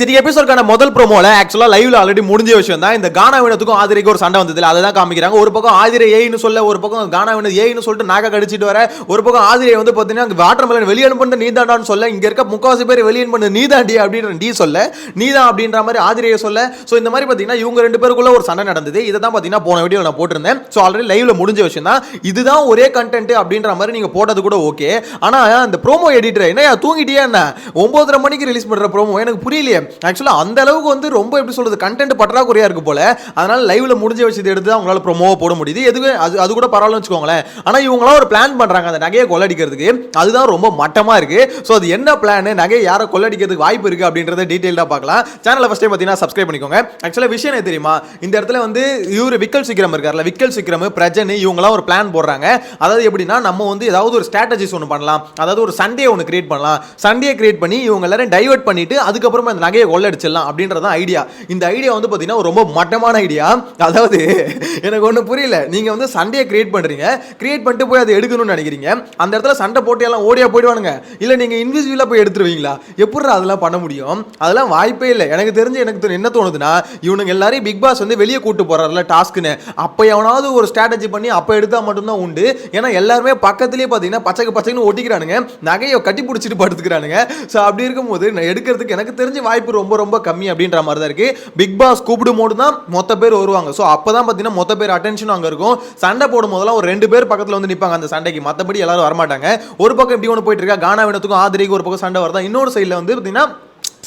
சரி எபிசோட்கான முதல் ப்ரோமோல ஆக்சுவலா லைவ்ல ஆல்ரெடி முடிஞ்ச விஷயம் தான் இந்த கானா வினத்துக்கும் ஆதிரைக்கு ஒரு சண்டை வந்தது அதை தான் காமிக்கிறாங்க. ஒரு பக்கம் ஆதிரை ஏன்னு சொல்ல ஒரு பக்கம் கானா வினது ஏன்னு சொல்லிட்டு நாக்க கடிச்சிட்டு வர ஒரு பக்கம் ஆதிரை வந்து பாத்தீங்கன்னா வாட்டர் மெலன் வெளியே பண்ண நீ தாண்டான்னு சொல்ல இங்க இருக்க முக்காவாசி பேர் வெளியே பண்ணு நீ தாண்டி அப்படின்ற நீ சொல்ல நீ தான் அப்படின்ற மாதிரி ஆதிரையை சொல்ல. ஸோ இந்த மாதிரி பாத்தீங்கன்னா இவங்க ரெண்டு பேருக்குள்ள ஒரு சண்டை நடந்தது. இதை தான் பாத்தீங்கன்னா போன வீடியோ நான் போட்டிருந்தேன். ஸோ ஆல்ரெடி லைவ்ல முடிஞ்ச விஷயம் தான் இதுதான் ஒரே கண்டென்ட் அப்படின்ற மாதிரி நீங்க போட்டது கூட ஓகே ஆனா இந்த ப்ரோமோ எடிட்டர் என்ன தூங்கிட்டியா என்ன? ஒன்பதரை மணிக்கு ரிலீஸ் பண்ற ப்ரோமோ எனக்கு புரியலையே. ஆக்சுவலாக அந்த அளவுக்கு வந்து ரொம்ப எப்படி சொல்றது கண்டென்ட் பற்றாக்குறையா இருக்கு போல. அதனால லைவ்ல முடிஞ்ச விஷயத்தை எடுத்து தான் அவங்களால ப்ரொமோவை போட முடியுது. எதுவே அது அது கூட பரவாயில்லன்னு வச்சுக்கோங்களேன். ஆனால் இவங்களாம் ஒரு பிளான் பண்றாங்க அந்த நகையை கொள்ளடிக்கிறதுக்கு. அதுதான் ரொம்ப மட்டமாக இருக்கு. ஸோ அது என்ன பிளான் நகையை யாரை கொள்ளடிக்கிறதுக்கு வாய்ப்பு இருக்கு அப்படின்றத டீட்டெயிலாக பார்க்கலாம். சேனலை ஃபஸ்ட்டே பார்த்தீங்கன்னா சப்ஸ்கிரைப் பண்ணிக்கோங்க. ஆக்சுவலாக விஷயம் என்ன தெரியுமா? இந்த இடத்துல வந்து இவர் விக்கல் சிக்கிரம் இருக்கார்ல விக்கல் சிக்கிரம் பிரஜன் இவங்களாம் ஒரு பிளான் போடுறாங்க. அதாவது எப்படின்னா நம்ம வந்து ஏதாவது ஒரு ஸ்ட்ராட்டஜிஸ் ஒன்று பண்ணலாம். அதாவது ஒரு சண்டே ஒன்று கிரியேட் பண்ணலாம். சண்டே கிரியேட் பண்ணி இவங்க எல்லாரும் டைவெர்ட் பண்ணிட்டு அதுக்கப்புறமா இந்த நகையை கொள்ளடிச்சிடலாம் அப்படின்றதான் ஐடியா இந்த ஐடியா வந்து பார்த்தீங்கன்னா ரொம்ப மட்டமான ஐடியா அதாவது எனக்கு ஒன்றும் புரியல. நீங்கள் வந்து சண்டையை கிரியேட் பண்ணுறீங்க கிரியேட் பண்ணிட்டு போய் அதை எடுக்கணும்னு நினைக்கிறீங்க. அந்த இடத்துல சண்டை போட்டு எல்லாம் ஓடியா போயிடுவானுங்க. இல்லை நீங்கள் இன்விசிபிளாக போய் எடுத்துருவீங்களா? எப்படி அதெல்லாம் பண்ண முடியும்? அதெல்லாம் வாய்ப்பே இல்லை. எனக்கு தெரிஞ்சு எனக்கு என்ன தோணுதுன்னா இவனுங்க எல்லாரையும் பிக் பாஸ் வந்து வெளியே கூட்டு போறாருல டாஸ்க்குன்னு அப்போ எவனாவது ஒரு ஸ்ட்ராட்டஜி பண்ணி அப்போ எடுத்தால் மட்டும்தான் உண்டு. ஏன்னா எல்லாருமே பக்கத்துலேயே பார்த்தீங்கன்னா பச்சைக்கு பச்சைக்குன்னு ஒட்டிக்கிறானுங்க. நகையை கட்டி பிடிச்சிட்டு படுத்துக்கிறானுங்க. ஸோ அப்படி இருக்கும்போது எடுக்கிறதுக்கு எனக்கு தெரிஞ்ச வாய்ப்பு ரொம்ப ரொம்ப கம்மி அப்படின்ற மாதிரி தான் இருக்கு. பிக் பாஸ் கூப்பிடும் போது தான் மொத்த பேர் வருவாங்க. ஸோ அப்போ தான் பார்த்தீங்கன்னா மொத்த பேர் அட்டென்ஷன் அங்கே இருக்கும். சண்டை போடும் போதெல்லாம் ஒரு ரெண்டு பேர் பக்கத்தில் வந்து நிற்பாங்க அந்த சண்டைக்கு. மற்றபடி எல்லாரும் வரமாட்டாங்க. ஒரு பக்கம் இப்படி ஒன்று போயிட்டு இருக்கா? கானா வினத்துக்கும் ஆதிரிக்கு ஒரு பக்கம் சண்டை வருதா? இன்னொரு சைடில் வந்து பார்த்தீங்கன்னா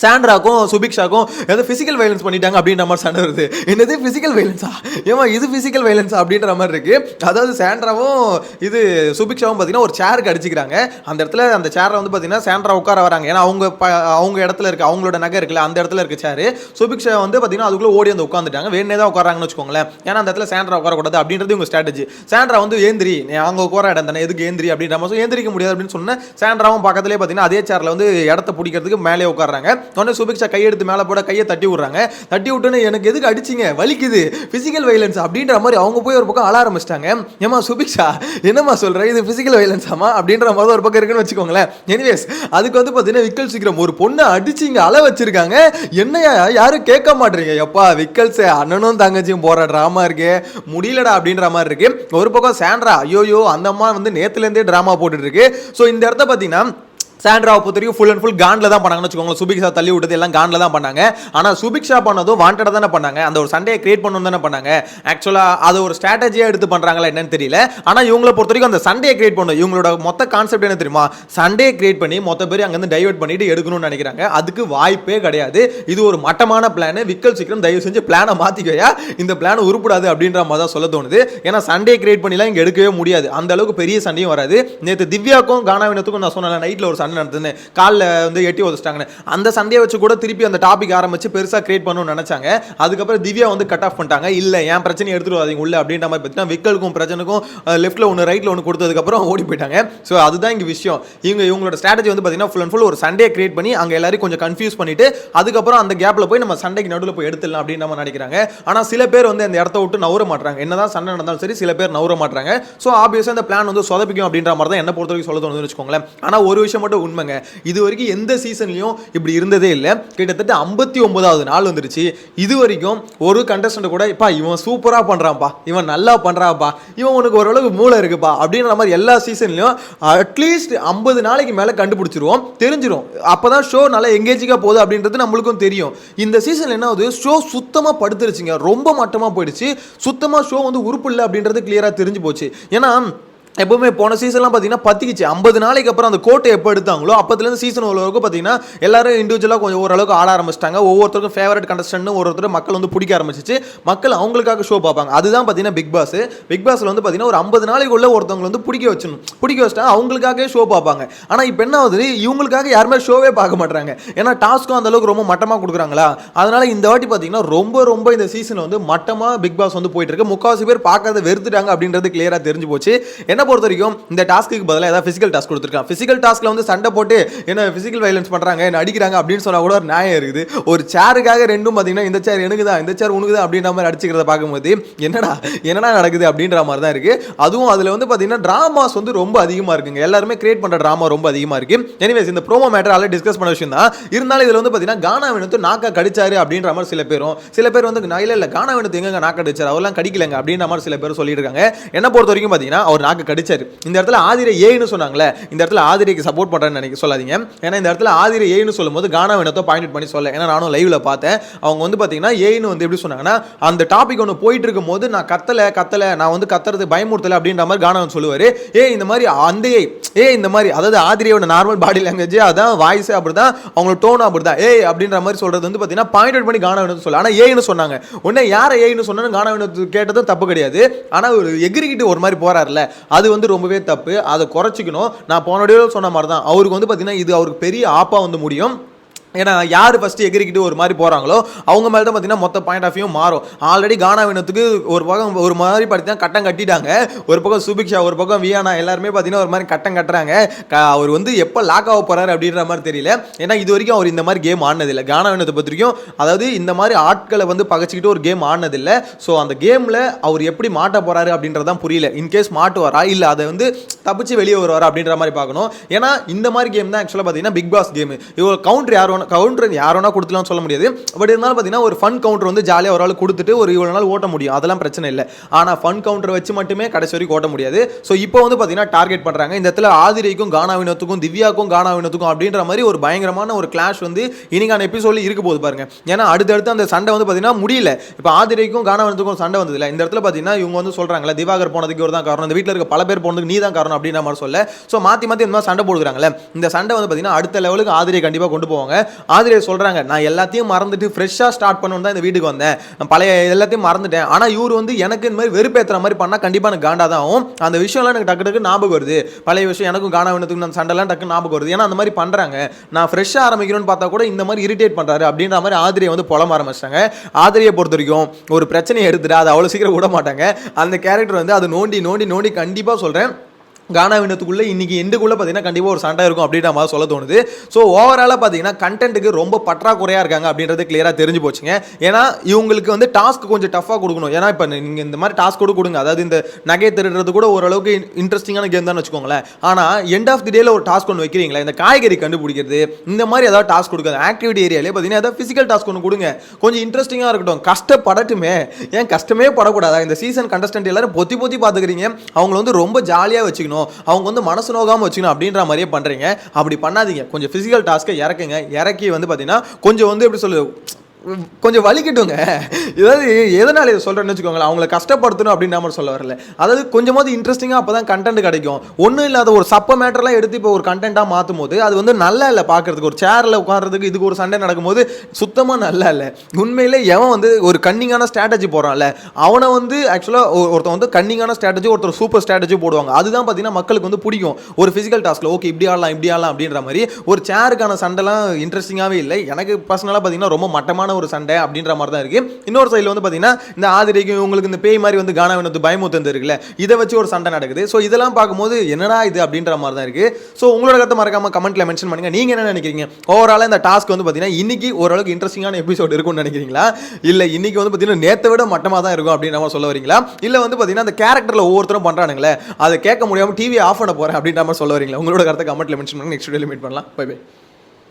சாண்ட்ராக்கும் சுபிக்ஷாக்கும் ஏதோ ஃபிசிக்கல் வைலன்ஸ் பண்ணிட்டாங்க அப்படின்ற மாதிரி சண்டை வருது. என்னது ஃபிசிக்கல் வைலன்ஸா ஏமா இது ஃபிசிக்கல் வைலன்ஸ் அப்படின்ற மாதிரி இருக்கு. அதாவது சாண்ட்ராவும் இது சுபிக்ஷாவும் பார்த்தீங்கன்னா ஒரு சேருக்கு அடிச்சுக்கிறாங்க. அந்த இடத்துல அந்த சேரை வந்து பார்த்தீங்கன்னா சாண்ட்ரா உட்கார வராங்க. ஏன்னா அவங்க ப- அவங்க இடத்துல இருக்கு அவங்களோட நகை இருக்குல்ல அந்த இடத்துல இருக்க சேரு சுபிக்ஷா வந்து பார்த்தீங்கன்னா அதுக்குள்ளே ஓடி வந்து உட்காந்துட்டாங்க வேணே தான் உட்காராங்கன்னு வச்சுக்கோங்களேன். ஏன்னா அந்த இடத்துல சாண்ட்ரா உட்காரக்கூடாது அப்படின்றது உங்க ஸ்ட்ராட்டஜி சாண்ட்ரா வந்து ஏந்திரி நீ அவங்க உட்கார இடம் தானே எதுக்கு ஏந்திரி? அப்படின்ற மாதிரி ஏந்திரிக்க முடியாது அப்படின்னு சொன்னேன் சாண்ட்ராவும் பக்கத்துலேயே பார்த்தீங்கன்னா அதே சேரில் வந்து இடத்த பிடிக்கிறதுக்கு மேலே உட்காராங்க உடனே சுபிக்ஷா கையெடுத்து மேலே போட கையை தட்டி விட்றாங்க. தட்டி விட்டுன்னு எனக்கு எதுக்கு அடிச்சிங்க? வலிக்குது. ஃபிசிக்கல் வைலன்ஸ் அப்படின்ற மாதிரி அவங்க போய் ஒரு பக்கம் அழ ஆரம்பிச்சிட்டாங்க. ஏமா சுபிக்ஷா என்னம்மா சொல்கிறேன் இது ஃபிசிக்கல் வைலன்ஸாமா அப்படின்ற மாதிரி ஒரு பக்கம் இருக்குன்னு வச்சுக்கோங்களேன். எனிவேஸ் அதுக்கு வந்து பார்த்தீங்கன்னா விக்கல் சீக்கிரம் ஒரு பொண்ணை அடிச்சு இங்கே அழ வச்சிருக்காங்க. என்னையா யாரும் கேட்க மாட்டீங்க எப்பா விக்கல்ஸ் அண்ணனும் தங்கச்சியும் போகிற ட்ராமா இருக்கு. முடியலடா அப்படின்ற மாதிரி இருக்கு. ஒரு பக்கம் சாண்ட்ரா ஐயோயோ அந்த அம்மா வந்து நேத்துலேருந்தே ட்ராமா போட்டுட்டு இருக்கு. ஸோ இந்த இடத்த பார்த்தீங்கன்னா சாண்ட்ராவை பொறுத்தவரைக்கும் ஃபுல் அண்ட் ஃபுல் காண்டில் தான் பண்ணாங்கன்னு வச்சுக்கோங்களேன். சுபிக்ஷா தள்ளி விட்டது எல்லாம் காண்டில் தான் பண்ணாங்க. ஆனால் சுபிக்ஷா பண்ணதும் வாண்டடாக தானே பண்ணாங்க. அந்த ஒரு சண்டையை கிரியேட் பண்ணணும் தானே பண்ணாங்க. ஆக்சுவலாக அது ஒரு ஸ்ட்ராட்டஜியாக எடுத்து பண்ணுறாங்களா என்னன்னு தெரியல. ஆனால் இவங்கள பொறுத்த வரைக்கும் அந்த சண்டையை கிரியேட் பண்ணணும். இவங்களோட மொத்த கான்செப்ட் என்ன தெரியுமா? சண்டையை கிரியேட் பண்ணி மொத்த பேர் அங்கேருந்து டைவெர்ட் பண்ணிட்டு எடுக்கணும்னு நினைக்கிறாங்க. அதுக்கு வாய்ப்பே கிடையாது. இது ஒரு மட்டமான பிளான் விக்கல் சீக்கிரம் தயவு செஞ்சு பிளானை மாற்றிக்கோயா இந்த பிளான் உருப்படாது அப்படின்ற மாதிரி தான் சொல்ல தோணுது. ஏன்னா சண்டே கிரியேட் பண்ணிலாம் இங்கே எடுக்கவே முடியாது. அந்த அளவுக்கு பெரிய சண்டையும் வராது. நேற்று திவ்யாக்கும் கானாவினத்துக்கும் நான் சொன்னேன் நைட்டில் ஒரு சண்டை நடந்ததுன்னு காலில் வந்து எட்டி உதச்சிட்டாங்கன்னு. அந்த சண்டையை வச்சு கூட திருப்பி அந்த டாபிக் ஆரம்பிச்சு பெருசாக கிரியேட் பண்ணணும்னு நினச்சாங்க. அதுக்கப்புறம் திவ்யா வந்து கட் ஆஃப் பண்ணிட்டாங்க. இல்லை என் பிரச்சனை எடுத்துகிட்டு வராதீங்க உள்ள அப்படின்ற மாதிரி பார்த்தீங்கன்னா விக்கலுக்கும் பிரச்சனைக்கும் லெஃப்ட்டில் ஒன்று ரைட்டில் ஒன்று கொடுத்ததுக்கப்புறம் ஓடி போயிட்டாங்க. ஸோ அதுதான் இங்கே விஷயம். இவங்க இவங்களோட ஸ்ட்ராட்டஜி வந்து பார்த்தீங்கன்னா ஃபுல் அண்ட் ஃபுல் ஒரு சண்டே கிரியேட் பண்ணி அங்கே எல்லாரையும் கொஞ்சம் கன்ஃபியூஸ் பண்ணிட்டு அதுக்கப்புறம் அந்த கேப்பில் போய் நம்ம சண்டைக்கு நடுவில் போய் எடுத்துடலாம் அப்படின்னு நம்ம நினைக்கிறாங்க. ஆனால் சில பேர் வந்து அந்த இடத்த விட்டு நவர மாட்டாங்க என்னதான் சண்டை நடந்தாலும் சரி சில பேர் நவர மாட்டாங்க ஸோ ஆப்வியஸாக அந்த பிளான் வந்து சொதப்பிக்கும் அப்படின்ற மாதிரி தான் என்ன பொறுத்த வரைக்கும் சொல்ல தோணுதுன்னு வச்சுக்கோங்களேன். ஆனால் ஒரு விஷயம் மட்டும் உண்மைங்க. இது வரைக்கும் எந்த சீசன்லையும் இப்படி இருந்ததே இல்லை. கிட்டத்தட்ட ஐம்பத்தி ஒன்பதாவது நாள் வந்துருச்சு. இது வரைக்கும் ஒரு கண்டஸ்டண்ட் கூட இப்பா இவன் சூப்பராக பண்ணுறான்ப்பா இவன் நல்லா பண்ணுறாப்பா இவன் உனக்கு ஓரளவுக்கு மூளை இருக்குப்பா. அப்படின்ற மாதிரி எல்லா சீசன்லையும் அட்லீஸ்ட் ஐம்பது நாளைக்கு மேலே கண்டுபிடிச்சிருவோம். தெரிஞ்சிரும். அப்போ தான் ஷோ நல்லா எங்கேஜிக்காக போகுது அப்படின்றது நம்மளுக்கும் தெரியும். இந்த சீசன் என்ன ஆகுது? ஷோ சுத்தமாக படுத்துருச்சுங்க. ரொம்ப மட்டமாக போயிடுச்சு. சுத்தமாக ஷோ வந்து உருப்பு இல்லை அப்படின்றது கிளியராக தெரிஞ்சு போச்சு. ஏன்னா எப்பவுமே போன சீசன்லாம் பார்த்தீங்கன்னா பத்திக்கிச்சு. ஐம்பது நாளைக்கு அப்புறம் அந்த கோட்டை எப்போ எடுத்தாங்களோ அப்போதுலேருந்து சீசன் வரைக்கும் பார்த்தீங்கன்னா எல்லாரும் இண்டிவிஜுவலாக கொஞ்சம் ஓரளவுக்கு ஆட ஆரம்பிச்சிட்டாங்க. ஒவ்வொருத்தருக்கும் ஃபேவரட் கண்டஸ்டன்ட் ஒருத்தர் மக்கள் வந்து பிடிக்க ஆரம்பிச்சிச்சு. மக்கள் அவங்களுக்காக ஷோ பார்ப்பாங்க. அதுதான் பார்த்தீங்கன்னா பிக் பாஸ் பிக் பாஸில் வந்து பார்த்தீங்கன்னா ஒரு ஐம்பது நாளைக்குள்ள ஒருத்தவங்க வந்து பிடிக்க வச்சிடணும். பிடிக்க வச்சிட்டா அவங்களுக்காகவே ஷோ பார்ப்பாங்க. ஆனால் இப்போ என்ன ஆகுது? இவங்களுக்காக யாருமே ஷோவே பார்க்க மாட்டாங்க ஏன்னா டாஸ்க்கும் அந்த அளவுக்கு ரொம்ப மட்டமாக கொடுக்குறாங்களா? அதனால இந்த வாட்டி பார்த்தீங்கன்னா ரொம்ப ரொம்ப இந்த சீசன் வந்து மட்டமாக பிக் பாஸ் வந்து போயிட்டு இருக்கு. முக்காவாசி பேர் பார்க்கறத வெறுத்துட்டாங்க அப்படின்றது கிளியராக தெரிஞ்சு போச்சு. என்ன பொறுத்த வரைக்கும் இந்த டாஸ்க்கு பதிலாக ஏதாவது ஃபிசிக்கல் டாஸ்க் கொடுத்துருக்கான் ஃபிசிக்கல் டாஸ்க்கில் வந்து சண்டை போட்டு என்ன ஃபிசிக்கல் வைலன்ஸ் பண்றாங்க என்ன அடிக்கிறாங்க அப்படின்னு சொன்னா கூட ஒரு நியாயம் இருக்குது. ஒரு சேருக்காக ரெண்டும் பார்த்தீங்கன்னா இந்த சேர் எனக்கு தான் இந்த சேர் உனக்கு தான் அப்படின்ற மாதிரி அடிச்சுக்கிறத பார்க்கும்போது என்னடா என்னடா நடக்குது அப்படின்ற மாதிரி தான் இருக்கு. அதுவும் அதுல வந்து பார்த்தீங்கன்னா டிராமாஸ் வந்து ரொம்ப அதிகமா இருக்குங்க. எல்லாருமே கிரியேட் பண்ற டிராமா ரொம்ப அதிகமா இருக்கு. எனிவேஸ் இந்த ப்ரோமோ மேட்டர் ஆல்ரெடி டிஸ்கஸ் பண்ண விஷயம் தான். இருந்தாலும் இதுல வந்து பார்த்தீங்கன்னா கானா வினத்து நாக்கா கடிச்சாரு அப்படின்ற மாதிரி சில பேரும் சில பேர் வந்து நான் இல்ல இல்ல கானா வினத்து எங்க நாக்கா கடிச்சாரு அவர்லாம் கடிக்கலங்க அப்படின்ற மாதிரி சில பேர் சொல்லியிருக்காங்க இருக்காங்க. என்ன பொறுத்த வரைக்கும் பார்த்தீங்கன்னா அவர் நாக்கு கடிச்சார். இந்த இடத்துல ஆதிரை ஏன்னு சொன்னாங்களே இந்த இடத்துல ஆதிரைக்கு சப்போர்ட் பண்ணுறேன்னு நினைக்க சொல்லாதீங்க. ஏன்னா இந்த இடத்துல ஆதிரை ஏன்னு சொல்லும்போது கானா வினத்தை பாயிண்ட் பண்ணி சொல்ல ஏன்னா நானும் லைவ்ல பார்த்தேன். அவங்க வந்து பார்த்தீங்கன்னா ஏன்னு வந்து எப்படி சொன்னாங்கன்னா அந்த டாபிக் ஒன்று போயிட்டு இருக்கும் போது நான் கத்தலை கத்தலை நான் வந்து கத்துறது பயமுறுத்தலை அப்படின்ற மாதிரி கானவன் சொல்லுவார். ஏ இந்த மாதிரி அந்த ஏ ஏ இந்த மாதிரி அதாவது ஆதிரியோட நார்மல் பாடி லாங்குவேஜ் அதான் வாய்ஸ் அப்படிதான் அவங்களோட டோன் அப்படி தான் ஏய் அப்படின்ற மாதிரி சொல்றது வந்து பார்த்தீங்கன்னா பாயிண்ட் அவுட் பண்ணி கானவன் சொல்ல ஆனால் ஏன்னு சொன்னாங்க. உடனே யாரை ஏன்னு சொன்னாலும் கானா கானவன் கேட்டதும் தப்பு கிடையாது. ஆனால் ஒரு எகிரிக்கிட்டு ஒரு மாதிரி போறாருல அது வந்து ரொம்பவே தப்பு. அதை குறைச்சிக்கணும். நான் போன சொன்ன மாதிரி தான் அவருக்கு வந்து பார்த்தீங்கன்னா இது அவருக்கு பெரிய ஆப்பா வந்து முடியும். ஏன்னா யார் ஃபஸ்ட்டு எகிரிக்கிட்டு ஒரு மாதிரி போகிறாங்களோ அவங்க மேலே தான் பார்த்தீங்கன்னா மொத்த பாயிண்ட் ஆஃப் வியூ மாறும். ஆல்ரெடி கானா வினத்துக்கு ஒரு பக்கம் ஒரு மாதிரி பார்த்தீங்கன்னா கட்டம் கட்டிட்டாங்க. ஒரு பக்கம் சுபிக்ஷா ஒரு பக்கம் வியானா எல்லாருமே பார்த்தீங்கன்னா ஒரு மாதிரி கட்டம் கட்டுறாங்க. அவர் வந்து எப்போ லாக் ஆக போகிறாரு அப்படின்ற மாதிரி தெரியல. ஏன்னா இது வரைக்கும் அவர் இந்த மாதிரி கேம் ஆடினதில்லை. கானா வினத்தை பொறுத்த வரைக்கும் அதாவது இந்த மாதிரி ஆட்களை வந்து பகச்சிக்கிட்டு ஒரு கேம் ஆடினதில்லை. ஸோ அந்த கேமில் அவர் எப்படி மாட்ட போகிறாரு அப்படின்றதான் புரியல. இன்கேஸ் மாட்டுவாரா? இல்லை அதை வந்து தப்பிச்சு வெளியே வருவாரா அப்படின்ற மாதிரி பார்க்கணும். ஏன்னா இந்த மாதிரி கேம் தான் ஆக்சுவலாக பார்த்தீங்கன்னா பிக் பாஸ் கேம் இவ்வளோ கவுண்டர் யார் கவுண்டர் யார் வேணா கொடுத்துலாம் சொல்ல முடியாது. பட் இருந்தாலும் பார்த்தீங்கன்னா ஒரு ஃபன் கவுண்டர் வந்து ஜாலியாக ஒரு ஆள் கொடுத்துட்டு ஒரு இவ்வளோ நாள் ஓட்ட முடியும். அதெல்லாம் பிரச்சனை இல்லை. ஆனால் ஃபன் கவுண்டர் வச்சு மட்டுமே கடைசி வரைக்கும் ஓட்ட முடியாது. ஸோ இப்போ வந்து பார்த்தீங்கன்னா டார்கெட் பண்ணுறாங்க இந்த இடத்துல ஆதிரைக்கும் கானா வினோத்துக்கும் திவ்யாக்கும் கானா வினோத்துக்கும் அப்படின்ற மாதிரி ஒரு பயங்கரமான ஒரு கிளாஷ் வந்து இன்னைக்கான எபிசோட்ல இருக்க போகுது பாருங்க. ஏன்னா அடுத்தடுத்து அந்த சண்டை வந்து பார்த்தீங்கன்னா முடியல. இப்போ ஆதிரைக்கும் கானா சண்டை சண்டை இல்லை இந்த இடத்துல பார்த்தீங்கன்னா இவங்க வந்து சொல்கிறாங்களே திவாகர் போனதுக்கு ஒரு தான் காரணம். இந்த வீட்டில் இருக்க பல பேர் போனதுக்கு நீ தான் காரணம் அப்படின்ற மாதிரி சொல்ல. ஸோ மாற்றி மாற்றி இந்த மாதிரி சண்டை போடுறாங்களே இந்த சண்டை வந்து பார்த்தீங்கன்னா அடுத்த லெவலுக்கு ஆதிரியை கண்டிப்பாக கொண்டு போவாங்க. ஆதிரியை சொல்கிறாங்க நான் எல்லாத்தையும் மறந்துட்டு ஃப்ரெஷ்ஷாக ஸ்டார்ட் பண்ணணும் தான் இந்த வீட்டுக்கு வந்தேன். பழைய எல்லாத்தையும் மறந்துட்டேன். ஆனால் இவர் வந்து எனக்கு இந்த மாதிரி வெறுப்பேற்றுற மாதிரி பண்ணால் கண்டிப்பாக எனக்கு காண்டா தான் ஆகும். அந்த விஷயம்லாம் எனக்கு டக்கு டக்கு ஞாபகம் வருது. பழைய விஷயம் எனக்கும் காணா வேணுத்துக்கு அந்த சண்டைலாம் டக்கு ஞாபகம் வருது. ஏன்னா அந்த மாதிரி பண்ணுறாங்க நான் ஃப்ரெஷ்ஷாக ஆரம்பிக்கணும்னு பார்த்தா கூட இந்த மாதிரி இரிட்டேட் பண்ணுறாரு அப்படின்ற மாதிரி ஆதிரியை வந்து புலம்ப ஆரம்பிச்சிட்டாங்க. ஆதிரியை பொறுத்த வரைக்கும் ஒரு பிரச்சனையை எடுத்துட்டு அதை அவ்வளோ சீக்கிரம் விட மாட்டாங்க அந்த கேரக்டர் வந்து அது நோண்டி நோண்டி நோண்டி கண்டிப்பாக சொல்கிறேன் கானா வினத்துக்குள்ளே இன்றைக்கி எண்டுக்குள்ளே பார்த்தீங்கன்னா கண்டிப்பாக ஒரு சண்டை இருக்கும் அப்படின்ற மாதிரி சொல்ல தோணுது. ஸோ ஓவராலாக பார்த்தீங்கன்னா கண்டென்ட்டுக்கு ரொம்ப பற்றாக்குறையாக இருக்காங்க அப்படின்றது கிளியராக தெரிஞ்சு போச்சுங்க. ஏன்னா இவங்களுக்கு வந்து டாஸ்க் கொஞ்சம் டஃப்பாக கொடுக்கணும். ஏன்னா இப்போ நீங்கள் இந்த மாதிரி டாஸ்க் கூட கொடுங்க. அதாவது இந்த நகை திருடுறது கூட ஓரளவுக்கு இன்ட்ரெஸ்டிங்கான கேம் தான் வச்சுக்கோங்களேன். ஆனால் எண்ட் ஆஃப் தி டேல ஒரு டாஸ்க் ஒன்று வைக்கிறீங்களா இந்த காய்கறி கண்டுபிடிக்கிறது இந்த மாதிரி ஏதாவது டாஸ்க் கொடுக்காது. ஆக்டிவிட்டி ஏரியாலே பார்த்தீங்கன்னா ஏதாவது ஃபிசிக்கல் டாஸ்க் ஒன்று கொடுங்க. கொஞ்சம் இன்ட்ரெஸ்டிங்காக இருக்கட்டும். கஷ்டப்படட்டுமே. ஏன் கஷ்டமே படக்கூடாதா? இந்த சீசன் கண்டஸ்டன்ட் எல்லாரும் பொத்தி பொத்தி பார்த்துக்கிறீங்க அவங்கள வந்து ரொம்ப ஜாலியாக வச்சுக்கணும். அவங்க வந்து மனசு நோகாமல் வச்சுக்கணும் அப்படின்ற மாதிரியே பண்ணுறீங்க அப்படி பண்ணாதீங்க. கொஞ்சம் ஃபிசிக்கல் டாஸ்க்கை இறக்குங்க. இறக்கி வந்து பார்த்தீங்கன்னா கொஞ்சம் வந்து எப்படி சொல்லுது கொஞ்சம் வலிக்கட்டுங்க. ஏதாவது எதனால இதை சொல்கிறேன்னு வச்சுக்கோங்களேன். அவங்கள கஷ்டப்படுத்தணும் அப்படின்னு நம்ம சொல்ல வரல. அதாவது கொஞ்சமாவது இன்ட்ரெஸ்டிங்காக அப்போ தான் கண்டென்ட் கிடைக்கும். ஒன்றும் இல்லாத ஒரு சப்ப மேட்டர்லாம் எடுத்து இப்போ ஒரு கண்டென்ட்டாக மாற்றும் போது அது வந்து நல்லா இல்லை பார்க்கறதுக்கு ஒரு சேரில் உட்கார்றதுக்கு இதுக்கு ஒரு சண்டை நடக்கும்போது சுத்தமாக நல்லா இல்லை. உண்மையிலே எவன் வந்து ஒரு கன்னிங்கான ஸ்ட்ராட்டஜி போகிறான்ல அவனை வந்து ஆக்சுவலாக ஒருத்தன் வந்து கன்னிங்கான ஸ்ட்ராட்டஜி ஒருத்தர் சூப்பர் ஸ்ட்ராட்டஜி போடுவாங்க. அதுதான் பார்த்தீங்கன்னா மக்களுக்கு வந்து பிடிக்கும். ஒரு ஃபிசிக்கல் டாஸ்க்கில் ஓகே இப்படி ஆடலாம் இப்படி ஆடலாம் அப்படின்ற மாதிரி ஒரு சேருக்கான சண்டைலாம் இன்ட்ரெஸ்டிங்காகவே இல்லை. எனக்கு பர்சனலாக பார்த்தீங்கன்னா ரொம்ப மட்டமான ஒரு சண்டை அப்படின்ற மாதிரி தான் இருக்கு. இன்னொரு சைடில் வந்து பார்த்தீங்கன்னா இந்த ஆதிரைக்கும் உங்களுக்கு இந்த பேய் மாதிரி வந்து கானா வினத்து பயமுத்தந்து இருக்குல்ல இதை வச்சு ஒரு சண்டை நடக்குது. ஸோ இதெல்லாம் பார்க்கும்போது என்னடா இது அப்படின்ற மாதிரி தான் இருக்கு. ஸோ உங்களோட கருத்தை மறக்காம கமெண்ட்ல மென்ஷன் பண்ணுங்க. நீங்க என்ன நினைக்கிறீங்க? ஓவராலாக இந்த டாஸ்க் வந்து பார்த்தீங்கன்னா இன்னைக்கு ஓரளவுக்கு இன்ட்ரெஸ்டிங்கான எபிசோட் இருக்கும்னு நினைக்கிறீங்களா? இல்லை இன்னைக்கு வந்து பார்த்தீங்கன்னா நேற்றை விட மட்டமாக தான் இருக்கும் அப்படின்ற மாதிரி சொல்ல வரீங்களா? இல்லை வந்து பார்த்தீங்கன்னா அந்த கேரக்டரில் ஒவ்வொருத்தரும் பண்ணுறானுங்களே அதை கேட்க முடியாமல் டிவி ஆஃப் பண்ண போறேன் அப்படின்ற மாதிரி சொல்ல வரீங்களா? உங்களோட கருத்தை கமெண்ட்ல மென்ஷன் பண்ணி நெக்ஸ்ட் வீடியோ மீட் பண்ணலாம். Bye bye